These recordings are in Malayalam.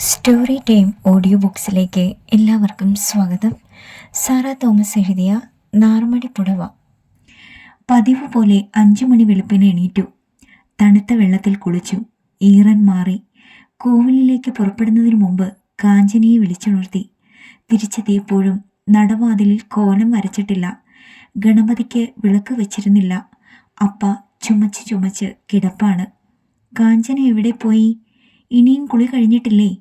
സ്റ്റോറി ടൈം ഓഡിയോ ബുക്സിലേക്ക് എല്ലാവർക്കും സ്വാഗതം. സാറ തോമസ് എഴുതിയ നാർമടി പുടവ. പതിവ് പോലെ അഞ്ചു മണി വെളുപ്പിന് എണീറ്റു. തണുത്ത വെള്ളത്തിൽ കുളിച്ചു. ഈറൻ മാറി. കോവിലിലേക്ക് പുറപ്പെടുന്നതിന് മുമ്പ് കാഞ്ചനിയെ വിളിച്ചുണർത്തി. തിരിച്ചെത്തിയപ്പോഴും നടവാതിലിൽ കോലം വരച്ചിട്ടില്ല. ഗണപതിക്ക് വിളക്ക് വെച്ചിരുന്നില്ല. അപ്പ ചുമച്ച് ചുമച്ച് കിടപ്പാണ്. കാഞ്ചന എവിടെ പോയി? ഇനിയും കുളി കഴിഞ്ഞിട്ടില്ലേ?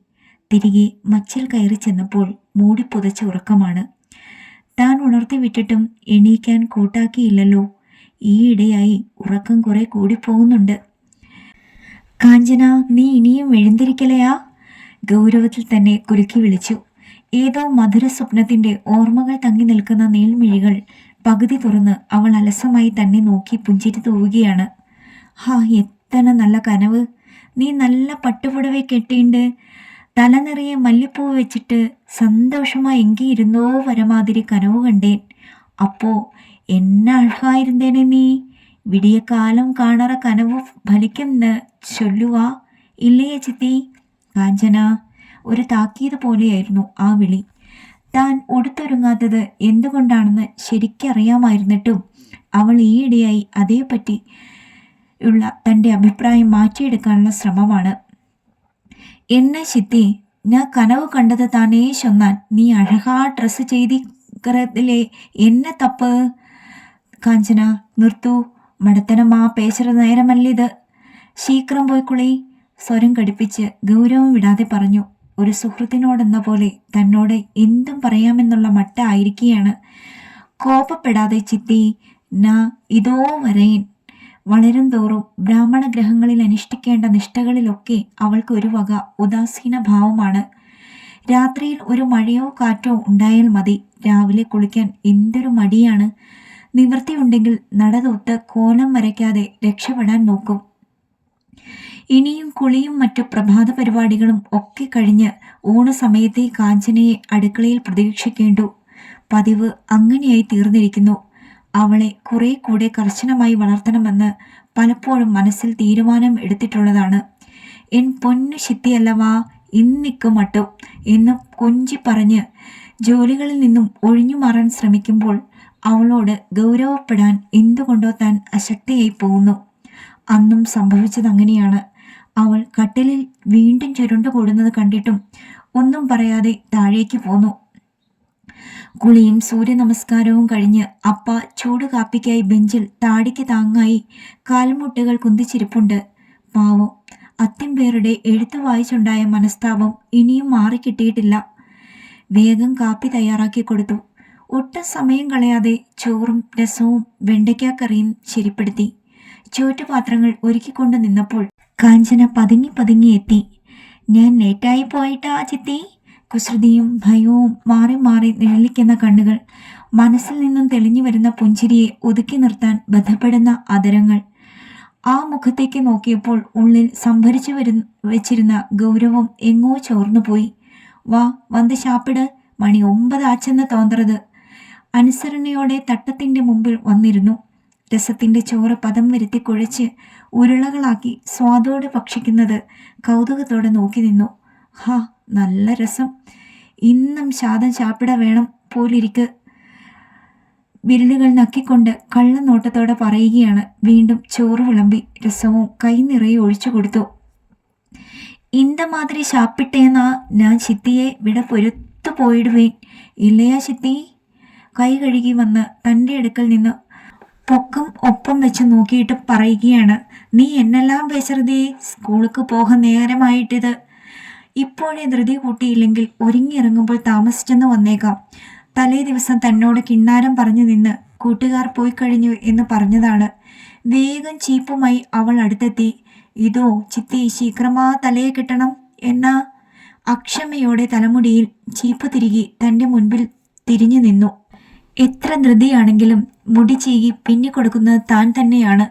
തിരികെ മച്ചിൽ കയറി ചെന്നപ്പോൾ മൂടിപ്പുതച്ച ഉറക്കമാണ്. താൻ ഉണർത്തി വിട്ടിട്ടും എണീക്കാൻ കൂട്ടാക്കിയില്ലല്ലോ. ഈയിടെയായി ഉറക്കം കുറെ കൂടിപ്പോകുന്നുണ്ട് കാഞ്ചന നീ ഇനിയും എഴുന്തിരിക്കലയാ ഗൗരവത്തിൽ തന്നെ കുലുക്കി വിളിച്ചു. ഏതോ മധുര സ്വപ്നത്തിന്റെ ഓർമ്മകൾ തങ്ങി നിൽക്കുന്ന നീൾമിഴികൾ പകുതി തുറന്ന് അവൾ അലസമായി തന്നെ നോക്കി പുഞ്ചിരി തൂവുകയാണ്. ഹാ എത്ര നല്ല കനവ്. നീ നല്ല പട്ടുപുടവെ കെട്ടിണ്ട് തല മല്ലിപ്പൂ വെച്ചിട്ട് സന്തോഷമായി എങ്കിയിരുന്നോ വരമാതിരി കനവ് കണ്ടേൻ. അപ്പോ എന്നെ അഴകായിരുന്നേനെ നീ? വിടിയ കാലം കാണറ കനവ് ഫലിക്കുന്ന് ചൊല്ലുവാ. ഇല്ലയേ ചിത്തി? കാഞ്ചന ഒരു താക്കീത് പോലെയായിരുന്നു ആ വിളി. താൻ ഉടുത്തൊരുങ്ങാത്തത് എന്തുകൊണ്ടാണെന്ന് ശരിക്കറിയാമായിരുന്നിട്ടും അവൾ ഈയിടെയായി അതേപ്പറ്റി ഉള്ള തന്റെ അഭിപ്രായം മാറ്റിയെടുക്കാനുള്ള ശ്രമമാണ് എന്നെ ചിത്തി ഞാൻ കനവ് കണ്ടത് താനേ ചൊന്നാൻ. നീ അഴകാ ഡ്രസ്സ് ചെയ്തിക്കറത്തിലെ എന്നെ തപ്പ്. കാഞ്ചന നിർത്തു. മടത്തനമാ പേശറ നേരമല്ലിത്. ശീക്രം പോയി സ്വരം കടുപ്പിച്ച് ഗൗരവം വിടാതെ പറഞ്ഞു ഒരു സുഹൃത്തിനോടെന്ന പോലെ തന്നോട് എന്തും പറയാമെന്നുള്ള മട്ട ആയിരിക്കുകയാണ് കോപപ്പെടാതെ ചിത്തി നാ ഇതോ വരേൻ. വളരും തോറും ബ്രാഹ്മണ ഗ്രഹങ്ങളിൽ അനുഷ്ഠിക്കേണ്ട നിഷ്ഠകളിലൊക്കെ അവൾക്ക് ഒരു വക ഉദാസീന ഭാവമാണ് രാത്രിയിൽ ഒരു മഴയോ കാറ്റോ ഉണ്ടായാൽ മതി. രാവിലെ കുളിക്കാൻ എന്തൊരു മടിയാണ്. നിവൃത്തിയുണ്ടെങ്കിൽ നടതൊത്ത് കോലം വരയ്ക്കാതെ രക്ഷപ്പെടാൻ നോക്കും. ഇനിയും കുളിയും മറ്റു പ്രഭാത പരിപാടികളും ഒക്കെ കഴിഞ്ഞ് ഊണ സമയത്തെ കാഞ്ചനയെ അടുക്കളയിൽ പ്രതീക്ഷിക്കേണ്ടു. പതിവ് അങ്ങനെയായി തീർന്നിരിക്കുന്നു. അവളെ കുറെ കൂടെ കർശനമായി വളർത്തണമെന്ന് പലപ്പോഴും മനസ്സിൽ തീരുമാനം എടുത്തിട്ടുള്ളതാണ്. എൻ പൊന്നു ശിത്തിയല്ലവാ ഇന്നിക്കും മട്ടും എന്ന് കൊഞ്ചി പറഞ്ഞ് ജോലികളിൽ നിന്നും ഒഴിഞ്ഞു മാറാൻ ശ്രമിക്കുമ്പോൾ അവളോട് ഗൗരവപ്പെടാൻ എന്തുകൊണ്ടോ താൻ അശക്തിയായി പോകുന്നു. അന്നും സംഭവിച്ചത് അങ്ങനെയാണ്. അവൾ കട്ടിലിൽ വീണ്ടും ചുരുണ്ടുകൂടുന്നത് കണ്ടിട്ടും ഒന്നും പറയാതെ താഴേക്ക് പോന്നു. കുളിയും സൂര്യ നമസ്കാരവും കഴിഞ്ഞ് അപ്പ ചൂട് കാപ്പിക്കായി ബെഞ്ചിൽ താടിക്ക് താങ്ങായി കാൽമുട്ടുകൾ കുന്തിച്ചിരിപ്പുണ്ട്. പാവം അത്തിമ്പേരുടെ എഴുത്ത് വായിച്ചുണ്ടായ മനസ്താപം ഇനിയും മാറിക്കിട്ടിയിട്ടില്ല. വേഗം കാപ്പി തയ്യാറാക്കി കൊടുത്തു. ഒട്ടും സമയം കളയാതെ ചോറും രസവും വെണ്ടയ്ക്കാക്കറിയും ശരിപ്പെടുത്തി. ചുവറ്റുപാത്രങ്ങൾ ഒരുക്കിക്കൊണ്ട് നിന്നപ്പോൾ കാഞ്ചന പതുങ്ങി പതുങ്ങി എത്തി. ഞാൻ ലേറ്റായി പോയിട്ടാ ചിത്തി. കുസൃതിയും ഭയവും മാറി മാറി നിഴലിക്കുന്ന കണ്ണുകൾ മനസ്സിൽ നിന്നും തെളിഞ്ഞു വരുന്ന പുഞ്ചിരിയെ ഒതുക്കി നിർത്താൻ ബന്ധപ്പെടുന്ന അതരങ്ങൾ. ആ മുഖത്തേക്ക് നോക്കിയപ്പോൾ ഉള്ളിൽ സംഭരിച്ചു വരു വെച്ചിരുന്ന ഗൗരവം എങ്ങോ ചോർന്നുപോയി വാ വന്ന് ശാപ്പിട്. മണി ഒമ്പത് ആച്ചെന്ന് തോന്നറത് അനുസരണയോടെ തട്ടത്തിന്റെ മുമ്പിൽ വന്നിരുന്നു. രസത്തിന്റെ ചോറ് പദം വരുത്തി കുഴച്ച് ഉരുളകളാക്കി സ്വാദോടെ ഭക്ഷിക്കുന്നത് കൗതുകത്തോടെ നോക്കി നിന്നു. ഹാ നല്ല രസം. ഇന്നും ശാദം ചാപ്പിട വേണം പോലിരിക്ക്. വിരലുകൾ നക്കിക്കൊണ്ട് കള്ളനോട്ടത്തോടെ പറയുകയാണ്. വീണ്ടും ചോറ് വിളമ്പി രസവും കൈ നിറയെ ഒഴിച്ചു കൊടുത്തു. ഇന്ത മാതിരി ശാപ്പിട്ടേന്നാ ഞാൻ ചിത്തിയെ വിട പൊരുത്തു പോയിടുവേൻ. ഇല്ലയാ ചിത്തി. കൈ കഴുകി വന്ന് തന്റെ അടുക്കൽ നിന്ന് പൊക്കം ഒപ്പം വെച്ച് നോക്കിയിട്ട് പറയുകയാണ്. നീ എന്നെല്ലാം പേശറുതേ സ്കൂൾക്ക് പോകാൻ നേരമായിട്ടിത്. ഇപ്പോഴേ ധൃതി കൂട്ടിയില്ലെങ്കിൽ ഒരുങ്ങിയിറങ്ങുമ്പോൾ താമസിച്ചെന്ന് വന്നേക്കാം. തലേ ദിവസം തന്നോട് കിണ്ണാരം പറഞ്ഞു നിന്ന് കൂട്ടുകാർ പോയി കഴിഞ്ഞു എന്ന് പറഞ്ഞതാണ്. വേഗം ചീപ്പുമായി അവൾ അടുത്തെത്തി. ഇതോ ചിത്തി ശീക്രമാ തലയെ കിട്ടണം എന്ന. അക്ഷമയോടെ തലമുടിയിൽ ചീപ്പ് തിരികെ തന്റെ മുൻപിൽ തിരിഞ്ഞു നിന്നു. എത്ര ധൃതിയാണെങ്കിലും മുടി ചീകി പിന്നിക്കൊടുക്കുന്നത് താൻ തന്നെയാണ്.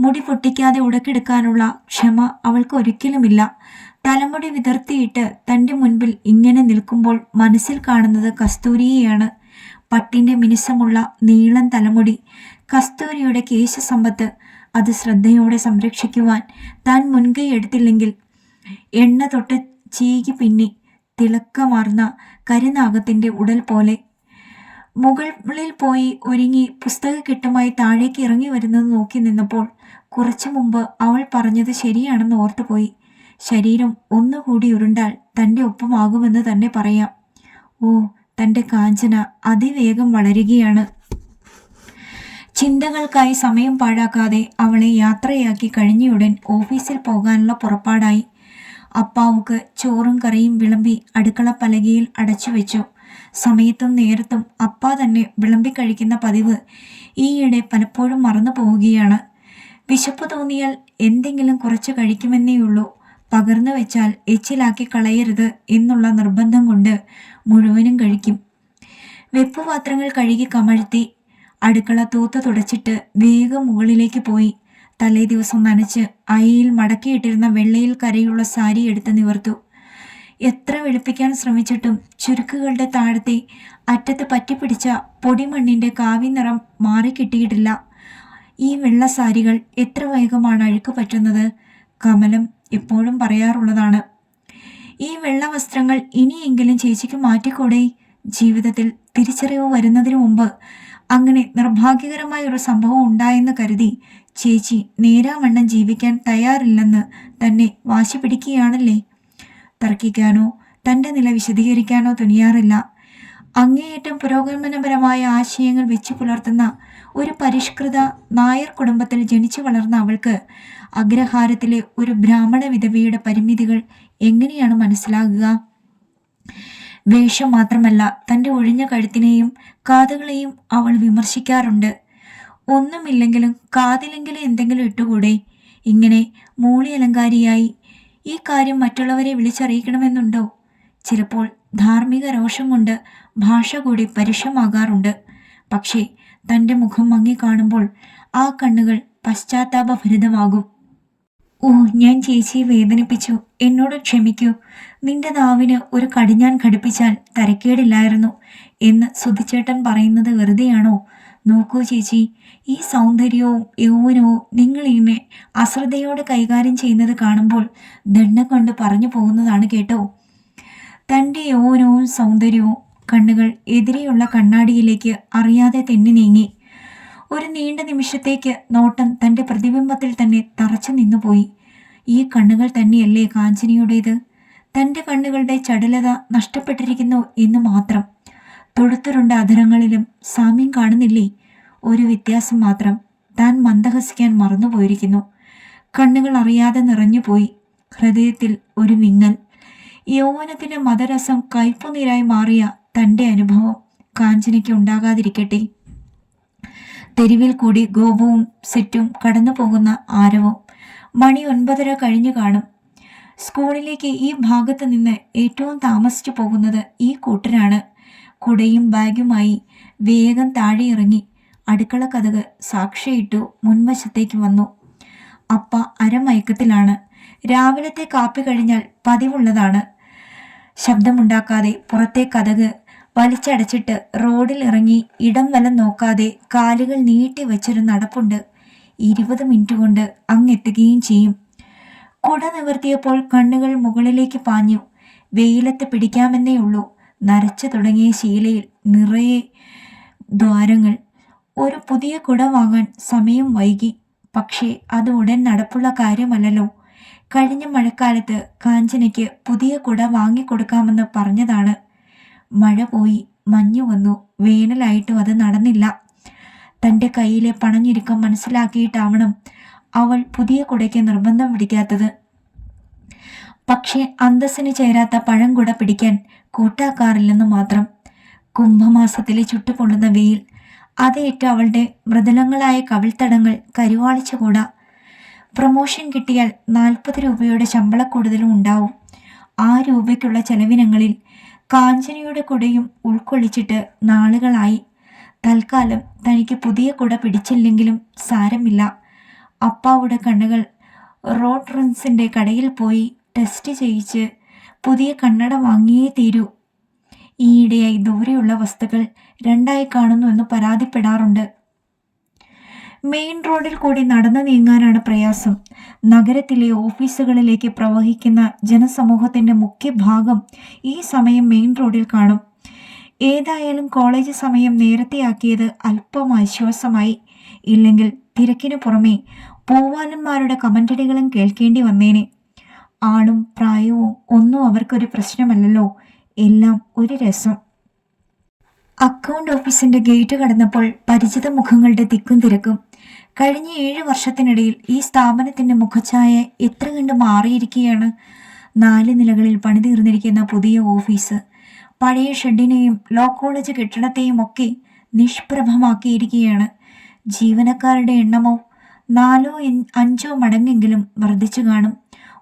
മുടി പൊട്ടിക്കാതെ ഉടക്കെടുക്കാനുള്ള ക്ഷമ അവൾക്ക് ഒരിക്കലുമില്ല. തലമുടി വിതർത്തിയിട്ട് തന്റെ മുൻപിൽ ഇങ്ങനെ നിൽക്കുമ്പോൾ മനസ്സിൽ കാണുന്നത് കസ്തൂരിയെയാണ്. പട്ടിന്റെ മിനുസമുള്ള നീളൻ തലമുടി കസ്തൂരിയുടെ കേശസമ്പത്ത് അത് ശ്രദ്ധയോടെ സംരക്ഷിക്കുവാൻ താൻ മുൻകൈ എടുത്തില്ലെങ്കിൽ എണ്ണ തൊട്ട് ചീകി പിന്നി തിളക്കമാർന്ന കരിനാഗത്തിന്റെ ഉടൽ പോലെ. മുകളിൽ പോയി ഒരുങ്ങി പുസ്തകക്കെട്ടുമായി താഴേക്ക് ഇറങ്ങി വരുന്നത് നോക്കി നിന്നപ്പോൾ കുറച്ചു മുമ്പ് അവൾ പറഞ്ഞത് ശരിയാണെന്ന് ഓർത്തുപോയി. ശരീരം ഒന്നുകൂടി ഉരുണ്ടാൽ തന്റെ ഒപ്പമാകുമെന്ന് തന്നെ പറയാം. ഓ തന്റെ കാഞ്ചന അതിവേഗം വളരുകയാണ്. ചിന്തകൾക്കായി സമയം പാഴാക്കാതെ അവളെ യാത്രയാക്കി കഴിഞ്ഞയുടൻ ഓഫീസിൽ പോകാനുള്ള പുറപ്പാടായി. അപ്പാവുക്ക് ചോറും കറിയും വിളമ്പി അടുക്കള പലകയിൽ അടച്ചു വെച്ചു. സമയത്തും നേരത്തും അപ്പ തന്നെ വിളമ്പി കഴിക്കുന്ന പതിവ് ഈയിടെ പലപ്പോഴും മറന്നു പോവുകയാണ് വിശപ്പ് തോന്നിയാൽ എന്തെങ്കിലും കുറച്ച് കഴിക്കുമെന്നേയുള്ളൂ. പകർന്നു വെച്ചാൽ എച്ചിലാക്കി കളയരുത് എന്നുള്ള നിർബന്ധം കൊണ്ട് മുഴുവനും കഴിക്കും. വെപ്പുപാത്രങ്ങൾ കഴുകി കമഴ്ത്തി അടുക്കള തൂത്ത് തുടച്ചിട്ട് വേഗം മുകളിലേക്ക് പോയി. തലേ ദിവസം നനച്ച് അയയിൽ മടക്കിയിട്ടിരുന്ന വെള്ളയിൽ കരയുള്ള സാരി എടുത്ത് നിവർത്തു. എത്ര വെളുപ്പിക്കാൻ ശ്രമിച്ചിട്ടും ചുരുക്കുകളുടെ താഴത്തെ അറ്റത്ത് പറ്റിപ്പിടിച്ച പൊടിമണ്ണിന്റെ കാവി നിറം മാറിക്കിട്ടിയിട്ടില്ല ഈ വെള്ള സാരികൾ എത്ര വേഗമാണ് അഴുക്ക് പറ്റുന്നത്? കമലം എപ്പോഴും പറയാറുള്ളതാണ്. ഈ വെള്ള വസ്ത്രങ്ങൾ ഇനിയെങ്കിലും ചേച്ചിക്ക് മാറ്റിക്കൂടെ? ജീവിതത്തിൽ തിരിച്ചറിവ് വരുന്നതിനു മുമ്പ് അങ്ങനെ നിർഭാഗ്യകരമായ ഒരു സംഭവം ഉണ്ടായെന്ന് കരുതി ചേച്ചി നേരാവണ്ണം ജീവിക്കാൻ തയ്യാറില്ലെന്ന് തന്നെ വാശി പിടിക്കുകയാണല്ലേ? തർക്കിക്കാനോ തന്റെ നില വിശദീകരിക്കാനോ തുനിയാറില്ല. അങ്ങേയറ്റം പുരോഗമനപരമായ ആശയങ്ങൾ വെച്ചു പുലർത്തുന്ന ഒരു പരിഷ്കൃത നായർ കുടുംബത്തിൽ ജനിച്ചു വളർന്ന അവൾക്ക് അഗ്രഹാരത്തിലെ ഒരു ബ്രാഹ്മണ വിധവയുടെ പരിമിതികൾ എങ്ങനെയാണ് മനസ്സിലാകുക? വേഷം മാത്രമല്ല തന്റെ ഒഴിഞ്ഞ കഴുത്തിനെയും കാതുകളെയും അവൾ വിമർശിക്കാറുണ്ട്. ഒന്നുമില്ലെങ്കിലും കാതിലെങ്കിലും എന്തെങ്കിലും ഇട്ടുകൂടെ? ഇങ്ങനെ മൂളി അലങ്കാരിയായി ഈ കാര്യം മറ്റുള്ളവരെ വിളിച്ചറിയിക്കണമെന്നുണ്ടോ? ചിലപ്പോൾ ധാർമ്മിക രോഷം കൊണ്ട് ഭാഷ കൂടി പരുഷമാകാറുണ്ട്. പക്ഷേ തന്റെ മുഖം മങ്ങി കാണുമ്പോൾ ആ കണ്ണുകൾ പശ്ചാത്താപഭരിതമാകും. ഓ ഞാൻ ചേച്ചിയെ വേദനിപ്പിച്ചു. എന്നോട് ക്ഷമിക്കൂ. നിന്റെ നാവിന് ഒരു കടിഞ്ഞാൻ ഘടിപ്പിച്ചാൽ തരക്കേടില്ലായിരുന്നു എന്ന് സുധിച്ചേട്ടൻ പറയുന്നത് വെറുതെയാണോ? നോക്കൂ ചേച്ചി ഈ സൗന്ദര്യവും യൗവനവും നിങ്ങൾ ഇങ്ങനെ അശ്രദ്ധയോടെ കൈകാര്യം ചെയ്യുന്നത് കാണുമ്പോൾ ദണ്ണ കൊണ്ട് പറഞ്ഞു പോകുന്നതാണ് കേട്ടോ. തന്റെ യൗവനവും സൗന്ദര്യവും കണ്ണുകൾ എതിരെയുള്ള കണ്ണാടിയിലേക്ക് അറിയാതെ തെന്നി നീങ്ങി. ഒരു നീണ്ട നിമിഷത്തേക്ക് നോട്ടം തന്റെ പ്രതിബിംബത്തിൽ തന്നെ തറച്ചു നിന്നുപോയി. ഈ കണ്ണുകൾ തന്നെയല്ലേ കാഞ്ചനിയുടേത്? തന്റെ കണ്ണുകളുടെ ചടുലത നഷ്ടപ്പെട്ടിരിക്കുന്നു എന്ന് മാത്രം. തൊടുത്തുരുണ്ട അധരങ്ങളിലും സാമ്യം കാണുന്നില്ലേ? ഒരു വ്യത്യാസം മാത്രം. താൻ മന്ദഹസിക്കാൻ മറന്നുപോയിരിക്കുന്നു. കണ്ണുകൾ അറിയാതെ നിറഞ്ഞുപോയി. ഹൃദയത്തിൽ ഒരു വിങ്ങൽ യൗവനത്തിന്റെ മതരസം കയ്പുനീരായി മാറിയ തന്റെ അനുഭവം കാഞ്ചനയ്ക്ക് ഉണ്ടാകാതിരിക്കട്ടെ. തെരുവിൽ കൂടി ഗോപവും സെറ്റും കടന്നു പോകുന്ന ആരവം മണി ഒൻപതര കഴിഞ്ഞു കാണും. സ്കൂളിലേക്ക് ഈ ഭാഗത്ത് നിന്ന് ഏറ്റവും താമസിച്ചു പോകുന്നത് ഈ കൂട്ടരാണ്. കുടയും ബാഗുമായി വേഗം താഴെ ഇറങ്ങി അടുക്കള കഥക് സാക്ഷിയിട്ടു മുൻവശത്തേക്ക് വന്നു. അപ്പ അരമയക്കത്തിലാണ്. രാവിലത്തെ കാപ്പി കഴിഞ്ഞാൽ പതിവുള്ളതാണ്. ശബ്ദമുണ്ടാക്കാതെ പുറത്തെ കഥക് വലിച്ചടച്ചിട്ട് റോഡിൽ ഇറങ്ങി ഇടം വലം നോക്കാതെ കാലുകൾ നീട്ടി വെച്ചൊരു നടപ്പുണ്ട്. ഇരുപത് മിനിറ്റ് കൊണ്ട് അങ്ങെത്തുകയും ചെയ്യും. കുട നിവർത്തിയപ്പോൾ കണ്ണുകൾ മുകളിലേക്ക് പാഞ്ഞു. വെയിലത്ത് പിടിക്കാമെന്നേ ഉള്ളൂ. നരച്ചു തുടങ്ങിയ ശീലയിൽ നിറയെ ദ്വാരങ്ങൾ. ഒരു പുതിയ കുട വാങ്ങാൻ സമയം വൈകി. പക്ഷേ അത് ഉടൻ നടപ്പുള്ള കാര്യമല്ലല്ലോ. കഴിഞ്ഞ മഴക്കാലത്ത് കാഞ്ചനയ്ക്ക് പുതിയ കുട വാങ്ങിക്കൊടുക്കാമെന്ന് പറഞ്ഞതാണ് മഴ പോയി. മഞ്ഞു വന്നു. വേനലായിട്ടും അത് നടന്നില്ല. തന്റെ കയ്യിലെ പണഞ്ഞിരുക്കം മനസ്സിലാക്കിയിട്ടാവണം അവൾ പുതിയ കുടയ്ക്ക് നിർബന്ധം പിടിക്കാത്തത്. പക്ഷേ അന്തസ്സിന് ചേരാത്ത പഴം കുട പിടിക്കാൻ കൂട്ടാക്കാറില്ലെന്ന് മാത്രം. കുംഭമാസത്തിലെ ചുട്ടുപൊള്ളുന്ന വെയിൽ അതേറ്റ അവളുടെ മൃദുലങ്ങളായ കവിൾത്തടങ്ങൾ കരുവാളിച്ചുകൂടാ പ്രൊമോഷൻ കിട്ടിയാൽ നാൽപ്പത് രൂപയുടെ ശമ്പളക്കൂടുതലും ഉണ്ടാവും. ആ രൂപയ്ക്കുള്ള ചെലവിനങ്ങളിൽ കാഞ്ചനയുടെ കുടയും ഉൾക്കൊള്ളിച്ചിട്ട് നാളുകളായി. തൽക്കാലം തനിക്ക് പുതിയ കുട പിടിച്ചില്ലെങ്കിലും സാരമില്ല. അപ്പാവുടെ കണ്ണുകൾ റോഡ് റൺസിന്റെ കടയിൽ പോയി ടെസ്റ്റ് ചെയ്യിച്ച് പുതിയ കണ്ണട വാങ്ങിയേ തീരൂ. ഈയിടെയായി ദൂരെയുള്ള വസ്തുക്കൾ രണ്ടായി കാണുന്നുവെന്ന് പരാതിപ്പെടാറുണ്ട്. മെയിൻ റോഡിൽ കൂടി നടന്നു നീങ്ങാനാണ് പ്രയാസം. നഗരത്തിലെ ഓഫീസുകളിലേക്ക് പ്രവഹിക്കുന്ന ജനസമൂഹത്തിന്റെ മുഖ്യ ഭാഗം ഈ സമയം മെയിൻ റോഡിൽ കാണും. ഏതായാലും കോളേജ് സമയം നേരത്തെയാക്കിയത് അല്പം ആശ്വാസമായി. ഇല്ലെങ്കിൽ തിരക്കിനു പുറമെ പൂവാലന്മാരുടെ കമന്റടികളും കേൾക്കേണ്ടി വന്നേനെ. ആളും പ്രായവും ഒന്നും അവർക്കൊരു പ്രശ്നമല്ലല്ലോ. എല്ലാം ഒരു രസം. അക്കൗണ്ട് ഓഫീസിന്റെ ഗേറ്റ് കടന്നപ്പോൾ പരിചിത മുഖങ്ങളുടെ തിക്കും തിരക്കും കഴിഞ്ഞ ഏഴ് വർഷത്തിനിടയിൽ ഈ സ്ഥാപനത്തിന്റെ മുഖഛായ എത്ര കണ്ട് മാറിയിരിക്കുകയാണ്? നാല് നിലകളിൽ പണിതീർന്നിരിക്കുന്ന പുതിയ ഓഫീസ്. പഴയ ഷെഡിനെയും ലോ കോളേജ് കെട്ടിടത്തെയും ഒക്കെ നിഷ്പ്രഭമാക്കിയിരിക്കുകയാണ്. ജീവനക്കാരുടെ എണ്ണമോ നാലോ അഞ്ചോ മടങ്ങെങ്കിലും വർദ്ധിച്ചു കാണും.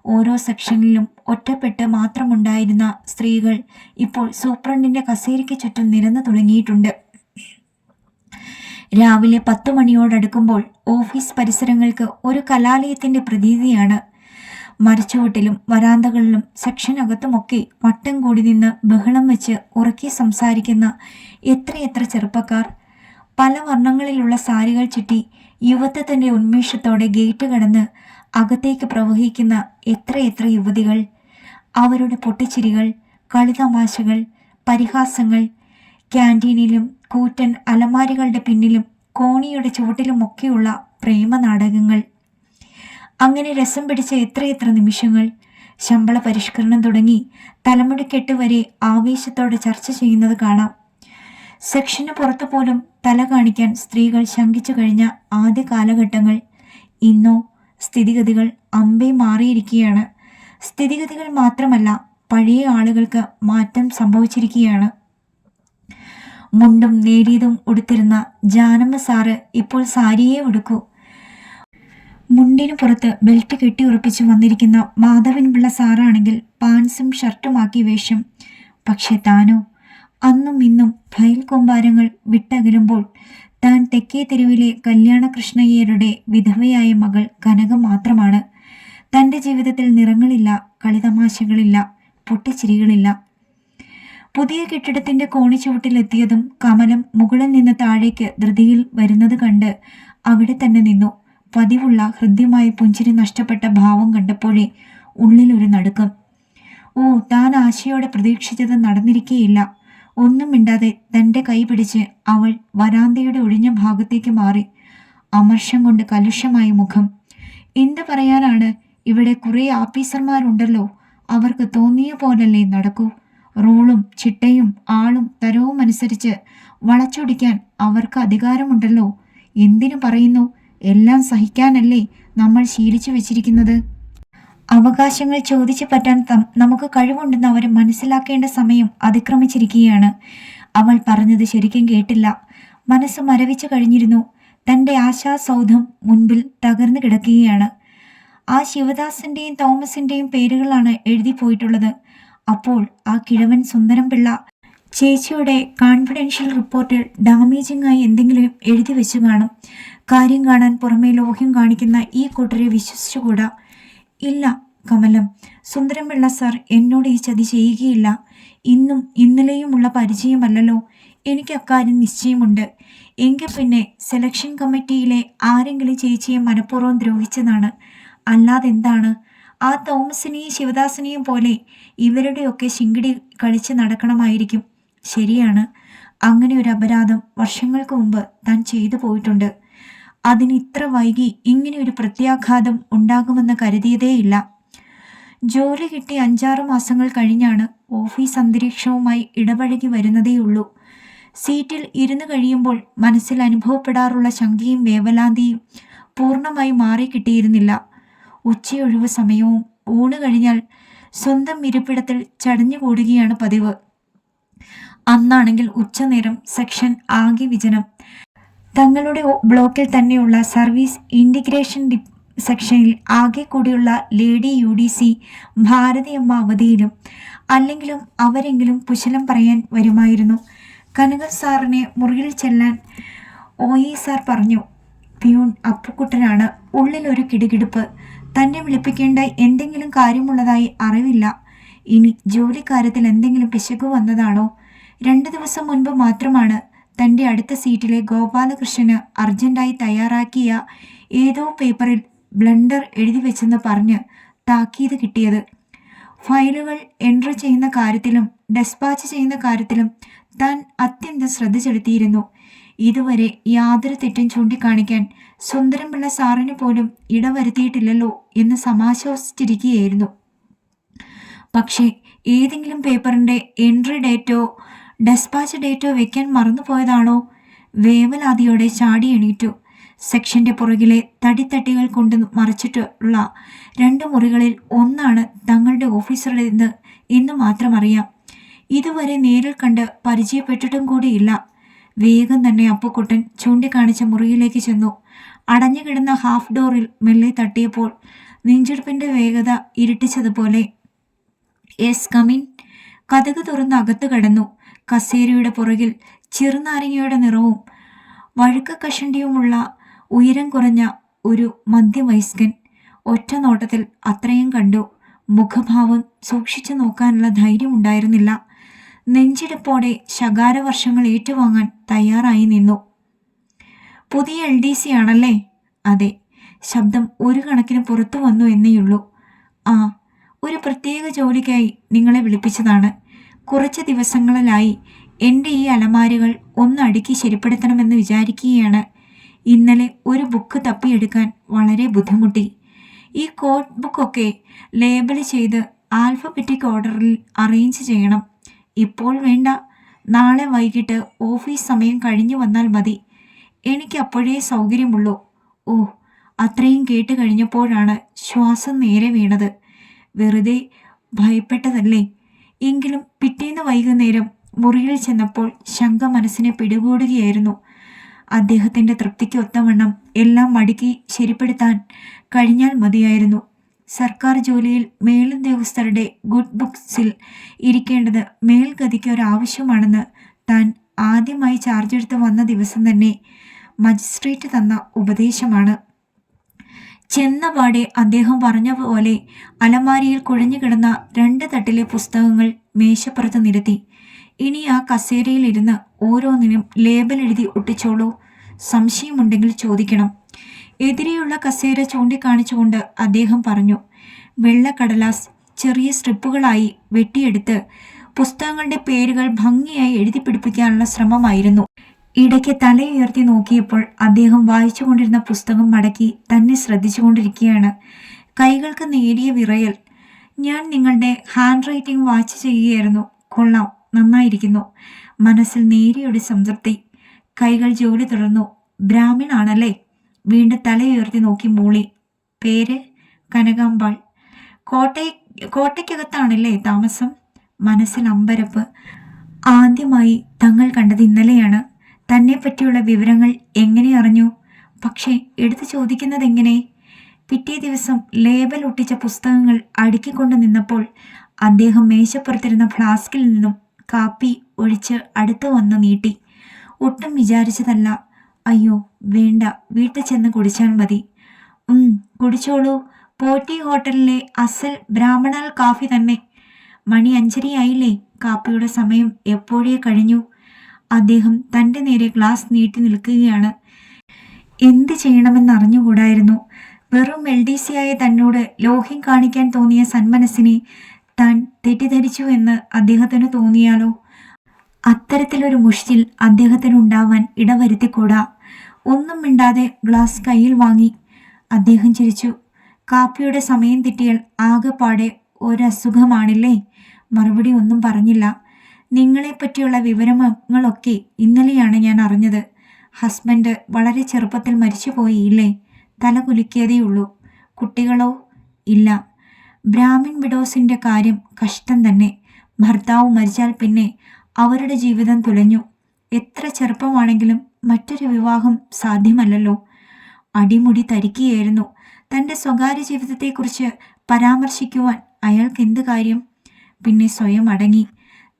ഓരോ സെക്ഷനിലും ഒറ്റപ്പെട്ട് മാത്രമുണ്ടായിരുന്ന സ്ത്രീകൾ ഇപ്പോൾ സൂപ്രണ്ടിന്റെ കസേരയ്ക്ക് ചുറ്റും നിരന്നു തുടങ്ങിയിട്ടുണ്ട്. രാവിലെ പത്തു മണിയോടടുക്കുമ്പോൾ ഓഫീസ് പരിസരങ്ങൾക്ക് ഒരു കലാലയത്തിന്റെ പ്രതീതിയാണ്. മരച്ചുവട്ടിലും വരാന്തകളിലും സെക്ഷനകത്തുമൊക്കെ വട്ടം കൂടി നിന്ന് ബഹളം വെച്ച് ഉറക്കി സംസാരിക്കുന്ന എത്രയെത്ര ചെറുപ്പക്കാർ. പല വർണങ്ങളിലുള്ള സാരികൾ ചുറ്റി യുവത്വത്തിന്റെ ഉന്മേഷത്തോടെ ഗേറ്റ് കടന്ന് അകത്തേക്ക് പ്രവഹിക്കുന്ന എത്രയെത്ര യുവതികൾ. അവരുടെ പൊട്ടിച്ചിരികൾ കളിതമാശകൾ പരിഹാസങ്ങൾ ക്യാന്റീനിലും കൂറ്റൻ അലമാരികളുടെ പിന്നിലും കോണിയുടെ ചുവട്ടിലുമൊക്കെയുള്ള പ്രേമ നാടകങ്ങൾ അങ്ങനെ രസം പിടിച്ച എത്രയെത്ര നിമിഷങ്ങൾ. ശമ്പള പരിഷ്കരണം തുടങ്ങി തലമുടിക്കെട്ട് വരെ ആവേശത്തോടെ ചർച്ച ചെയ്യുന്നത് കാണാം. സെക്ഷന് പുറത്തു പോലും തല കാണിക്കാൻ സ്ത്രീകൾ ശങ്കിച്ചു കഴിഞ്ഞ ആദ്യ കാലഘട്ടങ്ങൾ. ഇന്നോ സ്ഥിതിഗതികൾ അമ്പേ മാറിയിരിക്കുകയാണ്. സ്ഥിതിഗതികൾ മാത്രമല്ല പഴയ ആളുകൾക്ക് മാറ്റം സംഭവിച്ചിരിക്കുകയാണ്. മുണ്ടും നേടിയതും ഉടുത്തിരുന്ന ജാനമ്മ സാറ് ഇപ്പോൾ സാരിയേ ഉടുക്കൂ. മുണ്ടിന് പുറത്ത് ബെൽറ്റ് കെട്ടി ഉറപ്പിച്ചു വന്നിരിക്കുന്ന മാധവൻ പിള്ള സാറാണെങ്കിൽ പാൻസും ഷർട്ടുമാക്കി വേഷം. പക്ഷെ താനോ അന്നും ഇന്നും ഫയൽ കൊമ്പാരങ്ങൾ വിട്ടകലുമ്പോൾ താൻ തെക്കേ തെരുവിലെ കല്യാണകൃഷ്ണയ്യരുടെ വിധവയായ മകൾ കനക മാത്രമാണ്. തന്റെ ജീവിതത്തിൽ നിറങ്ങളില്ല കളിതമാശകളില്ല പൊട്ടിച്ചിരികളില്ല. പുതിയ കെട്ടിടത്തിന്റെ കോണിച്ചുവട്ടിലെത്തിയതും കമലം മുകളിൽ നിന്ന് താഴേക്ക് ധൃതിയിൽ വരുന്നത് കണ്ട് അവിടെ തന്നെ നിന്നു. പതിവുള്ള ഹൃദ്യമായ പുഞ്ചിരി നഷ്ടപ്പെട്ട ഭാവം കണ്ടപ്പോഴേ ഉള്ളിലൊരു നടുക്കം. ഓ താൻ ആശയോടെ പ്രതീക്ഷിച്ചത് നടന്നിരിക്കേയില്ല. ഒന്നും മിണ്ടാതെ തന്റെ കൈ പിടിച്ച് അവൾ വരാന്തയുടെ ഒഴിഞ്ഞ ഭാഗത്തേക്ക് മാറി. അമർഷം കൊണ്ട് കലുഷമായ മുഖം. എന്ത് പറയാനാണ്? ഇവിടെ കുറേ ആഫീസർമാരുണ്ടല്ലോ. അവർക്ക് തോന്നിയ പോലല്ലേ നടക്കൂ. റൂളും ചിട്ടയും ആളും തരവും അനുസരിച്ച് വളച്ചൊടിക്കാൻ അവർക്ക് അധികാരമുണ്ടല്ലോ. എന്തിനു പറയുന്നു? എല്ലാം സഹിക്കാനല്ലേ നമ്മൾ ശീലിച്ചു വെച്ചിരിക്കുന്നത്? അവകാശങ്ങൾ ചോദിച്ചു പറ്റാൻ നമുക്ക് കഴിവുണ്ടെന്ന് അവർ മനസ്സിലാക്കേണ്ട സമയം അതിക്രമിച്ചിരിക്കുകയാണ്. അവൾ പറഞ്ഞത് ശരിക്കും കേട്ടില്ല. മനസ്സ് മരവിച്ചു കഴിഞ്ഞിരുന്നു. തന്റെ ആശാസൗധം മുൻപിൽ തകർന്നു കിടക്കുകയാണ്. ആ ശിവദാസിന്റെയും തോമസിന്റെയും പേരുകളാണ് എഴുതി പോയിട്ടുള്ളത്. അപ്പോൾ ആ കിഴവൻ സുന്ദരം പിള്ള ചേച്ചിയുടെ കോൺഫിഡൻഷ്യൽ റിപ്പോർട്ടിൽ ഡാമേജിംഗ് ആയി എന്തെങ്കിലും എഴുതി വെച്ചു കാണും. കാര്യം കാണാൻ പുറമേ ലോഹ്യം കാണിക്കുന്ന ഈ കൂട്ടരെ വിശ്വസിച്ചുകൂടാ? ഇല്ല കമലം. സുന്ദരംപിള്ള സാർ എന്നോട് ഈ ചതി ചെയ്യുകയില്ല. ഇന്നും ഇന്നലെയുമുള്ള പരിചയമല്ലല്ലോ. എനിക്ക് അക്കാര്യം നിശ്ചയമുണ്ട്. എങ്കിൽ പിന്നെ സെലക്ഷൻ കമ്മിറ്റിയിലെ ആരെങ്കിലും ചേച്ചിയെ മനഃപൂർവം ദ്രോഹിച്ചതാണ് അല്ലാതെന്താണ്? ആ തോമസിനെയും ശിവദാസിനെയും പോലെ ഇവരുടെയൊക്കെ ശിങ്കിടി കളിച്ച് നടക്കണമായിരിക്കും. ശരിയാണ്. അങ്ങനെ ഒരു അപരാധം വർഷങ്ങൾക്ക് മുമ്പ് താൻ ചെയ്തു പോയിട്ടുണ്ട്. അതിന് ഇത്ര വൈകി ഇങ്ങനെ ഒരു പ്രത്യാഘാതം ഉണ്ടാകുമെന്ന് കരുതിയതേയില്ല. ജോലി കിട്ടി അഞ്ചാറ് മാസങ്ങൾ കഴിഞ്ഞാണ് ഓഫീസ് അന്തരീക്ഷവുമായി ഇടപഴകി വരുന്നതേയുള്ളൂ. സീറ്റിൽ ഇരുന്ന് കഴിയുമ്പോൾ മനസ്സിൽ അനുഭവപ്പെടാറുള്ള ശങ്കയും വേവലാന്തിയും പൂർണമായി മാറിക്കിട്ടിയിരുന്നില്ല. ഉച്ചയൊഴിവ് സമയവും ഊണ് കഴിഞ്ഞാൽ സ്വന്തം ഇരിപ്പിടത്തിൽ ചടഞ്ഞുകൂടുകയാണ് പതിവ്. അന്നാണെങ്കിൽ ഉച്ചനേരം സെക്ഷൻ ആകെ വിജനം. തങ്ങളുടെ ബ്ലോക്കിൽ തന്നെയുള്ള സർവീസ് ഇന്റിഗ്രേഷൻ സെക്ഷനിൽ ആകെ കൂടിയുള്ള ലേഡി യു ഡി സി ഭാരതിയമ്മ അവധിയിലും അല്ലെങ്കിലും അവരെങ്കിലും കുശലം പറയാൻ വരുമായിരുന്നു. കനക സാറിനെ മുറിയിൽ ചെല്ലാൻ ഒ ഇ സാർ പറഞ്ഞു പ്യൂൺ അപ്പുക്കുട്ടനാണ്. ഉള്ളിലൊരു കിടുകിടുപ്പ്. തന്നെ വിളിപ്പിക്കേണ്ട എന്തെങ്കിലും കാര്യമുള്ളതായി അറിവില്ല. ഇനി ജോലിക്കാര്യത്തിൽ എന്തെങ്കിലും പിശക് വന്നതാണോ? രണ്ടു ദിവസം മുൻപ് മാത്രമാണ് തന്റെ അടുത്ത സീറ്റിലെ ഗോപാലകൃഷ്ണന് അർജന്റായി തയ്യാറാക്കിയ ഏതോ പേപ്പറിൽ ബ്ലണ്ടർ എഴുതി വെച്ചെന്ന് പറഞ്ഞ് താക്കീത് കിട്ടിയത്. ഫയലുകൾ എൻട്രി ചെയ്യുന്ന കാര്യത്തിലും ഡെസ്പാച്ച് ചെയ്യുന്ന കാര്യത്തിലും താൻ അത്യന്തം ശ്രദ്ധ ചെലുത്തിയിരുന്നു. ഇതുവരെ യാതൊരു തെറ്റും ചൂണ്ടിക്കാണിക്കാൻ സുന്ദരംപിള്ള സാറിന് പോലും ഇടവരുത്തിയിട്ടില്ലല്ലോ എന്ന് സമാശ്വസിച്ചിരിക്കുകയായിരുന്നു. പക്ഷേ ഏതെങ്കിലും പേപ്പറിന്റെ എൻട്രി ഡേറ്റോ ഡെസ്പാച്ച് ഡേറ്റോ വെക്കാൻ മറന്നുപോയതാണോ? വേവലാതിയോടെ ചാടി എണീറ്റു. സെക്ഷന്റെ പുറകിലെ തടിത്തട്ടികൾ കൊണ്ട് മറച്ചിട്ടുള്ള രണ്ട് മുറികളിൽ ഒന്നാണ് തങ്ങളുടെ ഓഫീസറുടേത് എന്ന് മാത്രം അറിയാം. ഇതുവരെ നേരിൽ കണ്ട് പരിചയപ്പെട്ടിട്ടും കൂടിയില്ല. വേഗം തന്നെ അപ്പുക്കുട്ടൻ ചൂണ്ടിക്കാണിച്ച മുറിയിലേക്ക് ചെന്നു. അടഞ്ഞു കിടന്ന ഹാഫ് ഡോറിൽ മെല്ലെ തട്ടിയപ്പോൾ നെഞ്ചെടുപ്പിന്റെ വേഗത ഇരുട്ടിച്ചതുപോലെ എസ് കമിൻ കഥക് തുറന്ന് അകത്ത് കടന്നു. കസേരയുടെ പുറകിൽ ചെറുനാരങ്ങയുടെ നിറവും വഴുക്ക കഷണ്ടിയുമുള്ള ഉയരം കുറഞ്ഞ ഒരു മധ്യവയസ്കൻ ഒറ്റ നോട്ടത്തിൽ അത്രയും കണ്ടു. മുഖഭാവം സൂക്ഷിച്ചു നോക്കാനുള്ള ധൈര്യം ഉണ്ടായിരുന്നില്ല. നെഞ്ചിടിപ്പോടെ ശകാരവർഷങ്ങൾ ഏറ്റുവാങ്ങാൻ തയ്യാറായി നിന്നു. പുതിയ എൽ ഡി സി ആണല്ലേ? അതെ. ശബ്ദം ഒരു കണക്കിന് പുറത്തു വന്നു എന്നേയുള്ളൂ ആ ഒരു പ്രത്യേക ജോലിക്കായി നിങ്ങളെ വിളിപ്പിച്ചതാണ്. കുറച്ച് ദിവസങ്ങളിലായി എന്റെ ഈ അലമാരുകൾ ഒന്ന് അടുക്കി ശരിപ്പെടുത്തണമെന്ന് വിചാരിക്കുകയാണ്. ഇന്നലെ ഒരു ബുക്ക് തപ്പിയെടുക്കാൻ വളരെ ബുദ്ധിമുട്ടി. ഈ കോഡ് ബുക്കൊക്കെ ലേബൽ ചെയ്ത് ആൽഫബറ്റിക് ഓർഡറിൽ അറേഞ്ച് ചെയ്യണം. ഇപ്പോൾ വേണ്ട. നാളെ വൈകിട്ട് ഓഫീസ് സമയം കഴിഞ്ഞു വന്നാൽ മതി. എനിക്ക് അപ്പോഴേ സൗകര്യമുള്ളൂ. ഓ അത്രയും കേട്ട് കഴിഞ്ഞപ്പോഴാണ് ശ്വാസം നേരെ വീണത്. വെറുതെ ഭയപ്പെട്ടതല്ലേ? എങ്കിലും പിറ്റേന്ന് വൈകുന്നേരം മുറിയിൽ ചെന്നപ്പോൾ ശങ്ക മനസ്സിനെ പിടികൂടുകയായിരുന്നു. അദ്ദേഹത്തിന്റെ തൃപ്തിക്ക് ഒത്തവണ്ണം എല്ലാം മടുക്കി ശരിപ്പെടുത്താൻ കഴിഞ്ഞാൽ മതിയായിരുന്നു. സർക്കാർ ജോലിയിൽ മേലുദ്യോഗസ്ഥരുടെ ഗുഡ് ബുക്സിൽ ഇരിക്കേണ്ടത് മേൽഗതിക്ക് ഒരാവശ്യമാണെന്ന് താൻ ആദ്യമായി ചാർജ് എടുത്ത് വന്ന ദിവസം തന്നെ മജിസ്ട്രേറ്റ് തന്ന ഉപദേശമാണ്. ചെന്നപാടെ അദ്ദേഹം പറഞ്ഞ പോലെ അലമാരിയിൽ കുഴഞ്ഞു കിടന്ന രണ്ട് തട്ടിലെ പുസ്തകങ്ങൾ മേശപ്പുറത്ത് നിരത്തി. ഇനി ആ കസേരയിൽ ഇരുന്ന് ഓരോന്നിനും ലേബൽ എഴുതി ഒട്ടിച്ചോളൂ. സംശയമുണ്ടെങ്കിൽ ചോദിക്കണം. എതിരെയുള്ള കസേര ചൂണ്ടിക്കാണിച്ചുകൊണ്ട് അദ്ദേഹം പറഞ്ഞു വെള്ളക്കടലാസ് ചെറിയ സ്ട്രിപ്പുകളായി വെട്ടിയെടുത്ത് പുസ്തകങ്ങളുടെ പേരുകൾ ഭംഗിയായി എഴുതി പിടിപ്പിക്കാനുള്ള ശ്രമമായിരുന്നു. ഇടയ്ക്ക് തലയുയർത്തി നോക്കിയപ്പോൾ അദ്ദേഹം വായിച്ചുകൊണ്ടിരുന്ന പുസ്തകം മടക്കി തന്നെ ശ്രദ്ധിച്ചുകൊണ്ടിരിക്കുകയാണ്. കൈകൾക്ക് നേടിയ വിറയൽ. ഞാൻ നിങ്ങളുടെ ഹാൻഡ് റൈറ്റിംഗ് വാച്ച് ചെയ്യുകയായിരുന്നു. കൊള്ളാം നന്നായിരിക്കുന്നു. മനസ്സിൽ നേരിയൊരു സംതൃപ്തി. കൈകൾ ജോലി തുടർന്നു. ബ്രാഹ്മിൺ ആണല്ലേ വീണ്ടും തലയുയർത്തി നോക്കി മൂളി. പേര്? കനകാമ്പാൾ കോട്ടയ കോട്ടയ്ക്കകത്താണല്ലേ താമസം? മനസ്സിൽ അമ്പരപ്പ്. ആദ്യമായി തങ്ങൾ കണ്ടത് ഇന്നലെയാണ്. തന്നെ പറ്റിയുള്ള വിവരങ്ങൾ എങ്ങനെ അറിഞ്ഞു? പക്ഷേ എടുത്തു ചോദിക്കുന്നത് എങ്ങനെ പിറ്റേ ദിവസം ലേബൽ ഒട്ടിച്ച പുസ്തകങ്ങൾ അടുക്കിക്കൊണ്ട് നിന്നപ്പോൾ അദ്ദേഹം മേശപ്പുറത്തിരുന്ന ഫ്ലാസ്കിൽ നിന്നും കാപ്പി ഒഴിച്ച് അടുത്തു വന്ന് നീട്ടി. ഒട്ടും വിചാരിച്ചതല്ല അയ്യോ വേണ്ട വീട്ടിൽ ചെന്ന് കുടിച്ചാൽ മതി. ഉം കുടിച്ചോളൂ. പോറ്റി ഹോട്ടലിലെ അസൽ ബ്രാഹ്മണാൽ കാഫി തന്നെ. മണി അഞ്ചരയായില്ലേ? കാപ്പിയുടെ സമയം എപ്പോഴേ കഴിഞ്ഞു? അദ്ദേഹം തന്റെ നേരെ ഗ്ലാസ് നീട്ടി നിൽക്കുകയാണ്. എന്ത് ചെയ്യണമെന്ന് അറിഞ്ഞുകൂടായിരുന്നു വെറും എൽ ഡി സി ആയ തന്നോട് ലോഹ്യം കാണിക്കാൻ തോന്നിയ സന്മനസ്സിനെ താൻ തെറ്റിദ്ധരിച്ചു എന്ന് അദ്ദേഹത്തിന് തോന്നിയാലോ? അത്തരത്തിലൊരു മുഷ്ടിൽ അദ്ദേഹത്തിന് ഉണ്ടാവാൻ ഇടവരുത്തിക്കൂടാ? ഒന്നും മിണ്ടാതെ ഗ്ലാസ് കയ്യിൽ വാങ്ങി. അദ്ദേഹം ചിരിച്ചു. കാപ്പിയുടെ സമയം തെറ്റിയാൽ ആകെപ്പാടെ ഒരസുഖമാണില്ലേ? മറുപടി ഒന്നും പറഞ്ഞില്ല. നിങ്ങളെപ്പറ്റിയുള്ള വിവരങ്ങളൊക്കെ ഇന്നലെയാണ് ഞാൻ അറിഞ്ഞത്. ഹസ്ബൻഡ് വളരെ ചെറുപ്പത്തിൽ മരിച്ചുപോയില്ലേ? തല കുലുക്കിയതേയുള്ളൂ. കുട്ടികളോ? ഇല്ല. ബ്രാഹ്മിൻ വിഡോസിന്റെ കാര്യം കഷ്ടം തന്നെ. ഭർത്താവ് മരിച്ചാൽ പിന്നെ അവരുടെ ജീവിതം തുലഞ്ഞു. എത്ര ചെറുപ്പമാണെങ്കിലും മറ്റൊരു വിവാഹം സാധ്യമല്ലല്ലോ. അടിമുടി തരിക്കുകയായിരുന്നു തന്റെ സ്വകാര്യ ജീവിതത്തെക്കുറിച്ച് പരാമർശിക്കുവാൻ അയാൾക്ക് എന്ത് കാര്യം? പിന്നെ സ്വയം അടങ്ങി.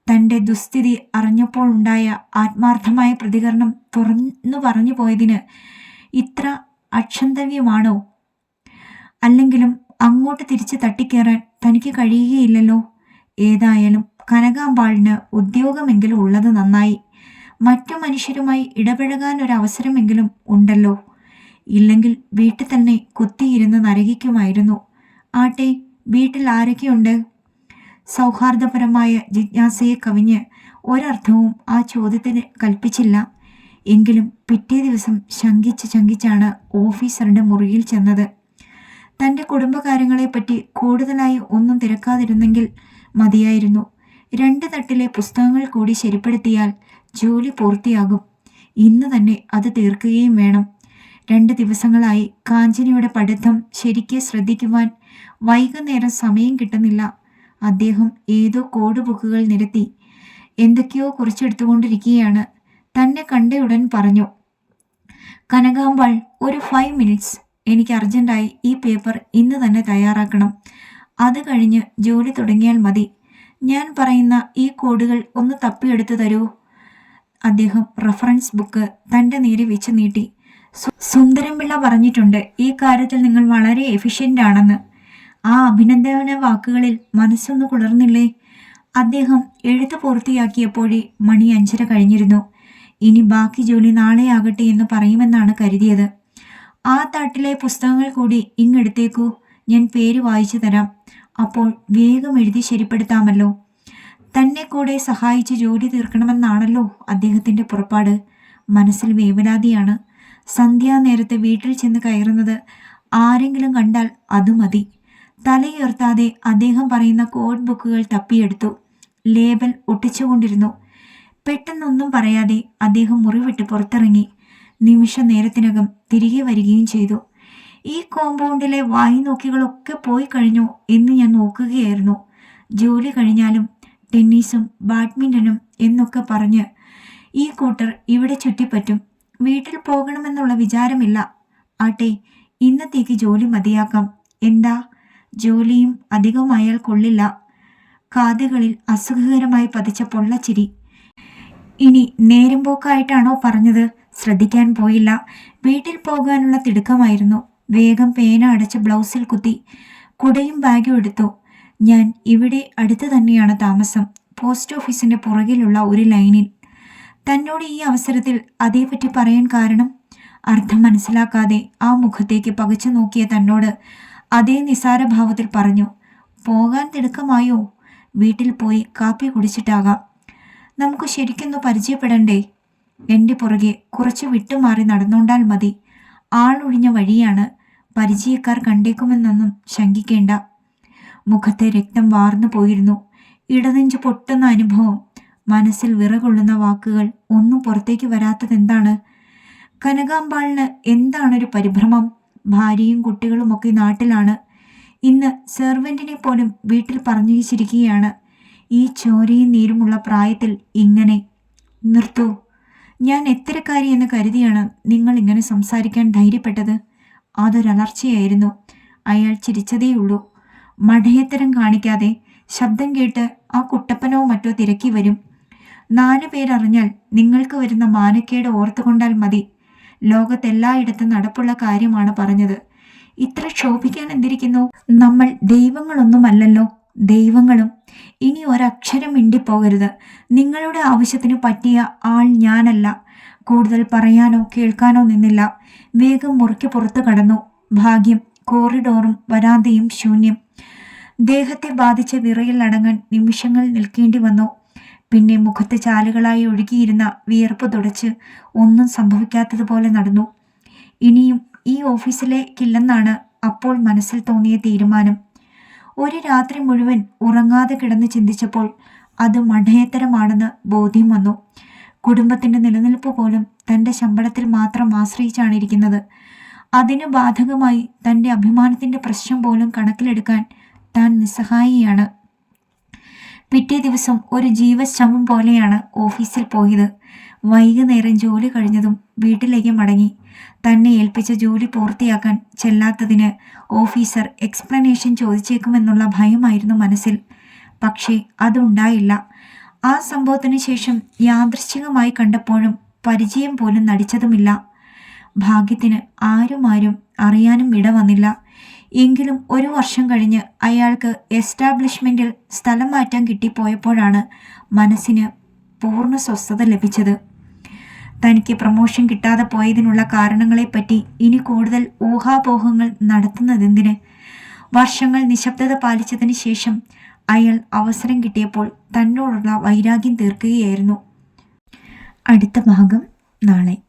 തന്റെ ദുസ്ഥിതി അറിഞ്ഞപ്പോൾ ഉണ്ടായ ആത്മാർത്ഥമായ പ്രതികരണം തുറന്നു പറഞ്ഞു പോയതിന് ഇത്ര അക്ഷന്തവ്യമാണോ? അല്ലെങ്കിലും അങ്ങോട്ട് തിരിച്ച് തട്ടിക്കേറാൻ തനിക്ക് കഴിയുകയില്ലല്ലോ. ഏതായാലും കനകാമ്പാളിന് ഉദ്യോഗമെങ്കിലും ഉള്ളത് നന്നായി. മറ്റു മനുഷ്യരുമായി ഇടപഴകാൻ ഒരു അവസരമെങ്കിലും ഉണ്ടല്ലോ. ഇല്ലെങ്കിൽ വീട്ടിൽ തന്നെ കുത്തിയിരുന്ന് നരകിക്കുമായിരുന്നു. ആട്ടെ വീട്ടിൽ ആരൊക്കെയുണ്ട്? സൗഹാർദ്ദപരമായ ജിജ്ഞാസയെ കവിഞ്ഞ് ഒരർത്ഥവും ആ ചോദ്യത്തിന് കൽപ്പിച്ചില്ല. എങ്കിലും പിറ്റേ ദിവസം ശങ്കിച്ച് ശങ്കിച്ചാണ് ഓഫീസറുടെ മുറിയിൽ ചെന്നത്. തന്റെ കുടുംബകാര്യങ്ങളെപ്പറ്റി കൂടുതലായി ഒന്നും തിരക്കാതിരുന്നെങ്കിൽ മതിയായിരുന്നു. രണ്ട് തട്ടിലെ പുസ്തകങ്ങൾ കൂടി ശരിപ്പെടുത്തിയാൽ ജോലി പൂർത്തിയാകും. ഇന്ന് തന്നെ അത് തീർക്കുകയും വേണം. രണ്ട് ദിവസങ്ങളായി കാഞ്ചനയുടെ പഠിത്തം ശരിക്ക് ശ്രദ്ധിക്കുവാൻ വൈകുന്നേരം സമയം കിട്ടുന്നില്ല. അദ്ദേഹം ഏതോ കോഡ് ബുക്കുകൾ നിരത്തി എന്തൊക്കെയോ കുറിച്ചെടുത്തുകൊണ്ടിരിക്കുകയാണ്. തന്നെ കണ്ടയുടൻ പറഞ്ഞു കനകാമ്പാൾ ഒരു ഫൈവ് മിനിറ്റ്സ് എനിക്ക് അർജന്റായി ഈ പേപ്പർ ഇന്ന് തന്നെ തയ്യാറാക്കണം. അത് കഴിഞ്ഞ് ജോലി തുടങ്ങിയാൽ മതി. ഞാൻ പറയുന്ന ഈ കോഡുകൾ ഒന്ന് തപ്പിയെടുത്ത് തരൂ. അദ്ദേഹം റഫറൻസ് ബുക്ക് തന്റെ നേരെ വെച്ച് നീട്ടി. സുന്ദരംപിള്ള പറഞ്ഞിട്ടുണ്ട് ഈ കാര്യത്തിൽ നിങ്ങൾ വളരെ എഫിഷ്യന്റ് ആണെന്ന്. ആ അഭിനന്ദന വാക്കുകളിൽ മനസ്സൊന്ന് കുളർന്നില്ലേ? അദ്ദേഹം എഴുത്ത് പൂർത്തിയാക്കിയപ്പോഴേ മണി അഞ്ചര കഴിഞ്ഞിരുന്നു. ഇനി ബാക്കി ജോലി നാളെയാകട്ടെ എന്ന് പറയുമെന്നാണ് കരുതിയത്. ആ തട്ടിലെ പുസ്തകങ്ങൾ കൂടി ഇങ്ങെടുത്തേക്കൂ. ഞാൻ പേര് വായിച്ചു തരാം. അപ്പോൾ വേഗം എഴുതി ശരിപ്പെടുത്താമല്ലോ. തന്നെ കൂടെ സഹായിച്ച് ജോലി തീർക്കണമെന്നാണല്ലോ അദ്ദേഹത്തിന്റെ പുറപ്പാട്. മനസ്സിൽ വേവലാതിയാണ്. സന്ധ്യാനേരത്ത് വീട്ടിൽ ചെന്ന് കയറുന്നത് ആരെങ്കിലും കണ്ടാൽ അത് മതി. തലയുയർത്താതെ അദ്ദേഹം പറയുന്ന കോഡ് ബുക്കുകൾ തപ്പിയെടുത്തു. ലേബൽ ഒട്ടിച്ചുകൊണ്ടിരുന്നു. പെട്ടെന്നൊന്നും പറയാതെ അദ്ദേഹം മുറിവിട്ട് പുറത്തിറങ്ങി. നിമിഷ നേരത്തിനകം തിരികെ വരികയും ചെയ്തു. ഈ കോമ്പൗണ്ടിലെ വായി നോക്കികളൊക്കെ പോയി കഴിഞ്ഞു എന്ന് ഞാൻ നോക്കുകയായിരുന്നു. ജോലി കഴിഞ്ഞാലും ടെന്നീസും ബാഡ്മിന്റനും എന്നൊക്കെ പറഞ്ഞ് ഈ കൂട്ടർ ഇവിടെ ചുറ്റിപ്പറ്റും. വീട്ടിൽ പോകണമെന്നുള്ള വിചാരമില്ല. ആട്ടെ ഇന്നത്തേക്ക് ജോലി മതിയാക്കാം. എന്താ? ജോലിയും അധികവും അയാൾ കൊള്ളില്ല. കാതുകളിൽ അസുഖകരമായി പതിച്ച പൊള്ളച്ചിരി. ഇനി നേരം പോക്കായിട്ടാണോ പറഞ്ഞത്? ശ്രദ്ധിക്കാൻ പോയില്ല. വീട്ടിൽ പോകാനുള്ള തിടുക്കമായിരുന്നു. വേഗം പേന അടച്ച് ബ്ലൗസിൽ കുത്തി കുടയും ബാഗും എടുത്തു. ഞാൻ ഇവിടെ അടുത്ത് തന്നെയാണ് താമസം. പോസ്റ്റ് ഓഫീസിന്റെ പുറകിലുള്ള ഒരു ലൈനിൽ. തന്നോട് ഈ അവസരത്തിൽ അതേപറ്റി പറയാൻ കാരണം? അർത്ഥം മനസ്സിലാക്കാതെ ആ മുഖത്തേക്ക് പകച്ചു നോക്കിയ തന്നോട് അതേ നിസാരഭാവത്തിൽ പറഞ്ഞു പോകാൻ തിടുക്കമായോ? വീട്ടിൽ പോയി കാപ്പി കുടിച്ചിട്ടാകാം. നമുക്ക് ശരിക്കൊന്ന് പരിചയപ്പെടണ്ടേ? എന്റെ പുറകെ കുറച്ച് വിട്ടുമാറി നടന്നുകൊണ്ടാൽ മതി. ആളൊഴിഞ്ഞ വഴിയാണ് പരിചയക്കാർ കണ്ടേക്കുമെന്നൊന്നും ശങ്കിക്കേണ്ട മുഖത്തെ രക്തം വാർന്നു പോയിരുന്നു. ഇടനെഞ്ച് പൊട്ടുന്ന അനുഭവം മനസ്സിൽ വിറകൊള്ളുന്ന വാക്കുകൾ ഒന്നും പുറത്തേക്ക് വരാത്തതെന്താണ്? കനകാമ്പാളിന് എന്താണൊരു പരിഭ്രമം? ഭാര്യയും കുട്ടികളുമൊക്കെ നാട്ടിലാണ്. ഇന്ന് സെർവന്റിനെ പോലും വീട്ടിൽ പറഞ്ഞിരിച്ചിരിക്കുകയാണ് ഈ ചോരയും നീരുമുള്ള പ്രായത്തിൽ ഇങ്ങനെ. നിർത്തൂ. ഞാൻ എത്തരക്കാരി എന്ന് കരുതിയാണ് നിങ്ങൾ ഇങ്ങനെ സംസാരിക്കാൻ ധൈര്യപ്പെട്ടത്. അതൊരലർച്ചയായിരുന്നു. അയാൾ ചിരിച്ചതേയുള്ളൂ. മഠയത്തരം കാണിക്കാതെ ശബ്ദം കേട്ട് ആ കുട്ടപ്പനോ മറ്റോ തിരക്കി വരും. നാലു പേരറിഞ്ഞാൽ നിങ്ങൾക്ക് വരുന്ന മാനക്കേട് ഓർത്തുകൊണ്ടാൽ മതി. ലോകത്തെല്ലായിടത്തും നടപ്പുള്ള കാര്യമാണ് പറഞ്ഞത്. ഇത്ര ക്ഷോഭിക്കാൻ എന്തിരിക്കുന്നു? നമ്മൾ ദൈവങ്ങളൊന്നുമല്ലല്ലോ. ദൈവങ്ങളും. ഇനി ഒരക്ഷരം മിണ്ടിപ്പോകരുത്. നിങ്ങളുടെ ആവശ്യത്തിന് പറ്റിയ ആൾ ഞാനല്ല. കൂടുതൽ പറയാനോ കേൾക്കാനോ നിന്നില്ല. വേഗം മുറുക്കി പുറത്തു കടന്നു. ഭാഗ്യം കോറിഡോറും വരാന്തയും ശൂന്യം. ദേഹത്തെ ബാധിച്ച വിറയിൽ അടങ്ങാൻ നിമിഷങ്ങൾ നിൽക്കേണ്ടി വന്നു. പിന്നെ മുഖത്ത് ചാലുകളായി ഒഴുകിയിരുന്ന വിയർപ്പ് തുടച്ച് ഒന്നും സംഭവിക്കാത്തതുപോലെ നടന്നു. ഇനിയും ഈ ഓഫീസിലേക്കില്ലെന്നാണ് അപ്പോൾ മനസ്സിൽ തോന്നിയ തീരുമാനം. ഒരു രാത്രി മുഴുവൻ ഉറങ്ങാതെ കിടന്ന് ചിന്തിച്ചപ്പോൾ അത് മഠയത്തരമാണെന്ന് ബോധ്യം വന്നു. കുടുംബത്തിന്റെ നിലനിൽപ്പ് പോലും തന്റെ ശമ്പളത്തിൽ മാത്രം ആശ്രയിച്ചാണ് ഇരിക്കുന്നത് അതിന് ബാധകമായി തന്റെ അഭിമാനത്തിന്റെ പ്രശ്നം പോലും കണക്കിലെടുക്കാൻ താൻ നിസ്സഹായിയാണ്. പിറ്റേ ദിവസം ഒരു ജീവശ്രമം പോലെയാണ് ഓഫീസിൽ പോയത്. വൈകുന്നേരം ജോലി കഴിഞ്ഞതും വീട്ടിലേക്ക് മടങ്ങി. തന്നെ ഏൽപ്പിച്ച ജോലി പൂർത്തിയാക്കാൻ ചെല്ലാത്തതിന് ഓഫീസർ എക്സ്പ്ലനേഷൻ ചോദിച്ചേക്കുമെന്നുള്ള ഭയമായിരുന്നു മനസ്സിൽ. പക്ഷേ അതുണ്ടായില്ല. ആ സംഭവത്തിന് ശേഷം യാദൃശ്ചികമായി കണ്ടപ്പോഴും പരിചയം പോലും നടിച്ചതുമില്ല. ഭാഗ്യത്തിന് ആരും ആരും അറിയാനും ഇട വന്നില്ല എങ്കിലും ഒരു വർഷം കഴിഞ്ഞ് അയാൾക്ക് എസ്റ്റാബ്ലിഷ്മെന്റിൽ സ്ഥലം മാറ്റാൻ കിട്ടിപ്പോയപ്പോഴാണ് മനസ്സിന് പൂർണ സ്വസ്ഥത ലഭിച്ചത്. തനിക്ക് പ്രമോഷൻ കിട്ടാതെ പോയതിനുള്ള കാരണങ്ങളെപ്പറ്റി ഇനി കൂടുതൽ ഊഹാപോഹങ്ങൾ നടത്തുന്നതെന്തിന്? വർഷങ്ങൾ നിശബ്ദത പാലിച്ചതിന് ശേഷം അയാൾ അവസരം കിട്ടിയപ്പോൾ തന്നോടുള്ള വൈരാഗ്യം തീർക്കുകയായിരുന്നു. അടുത്ത ഭാഗം നാളെ.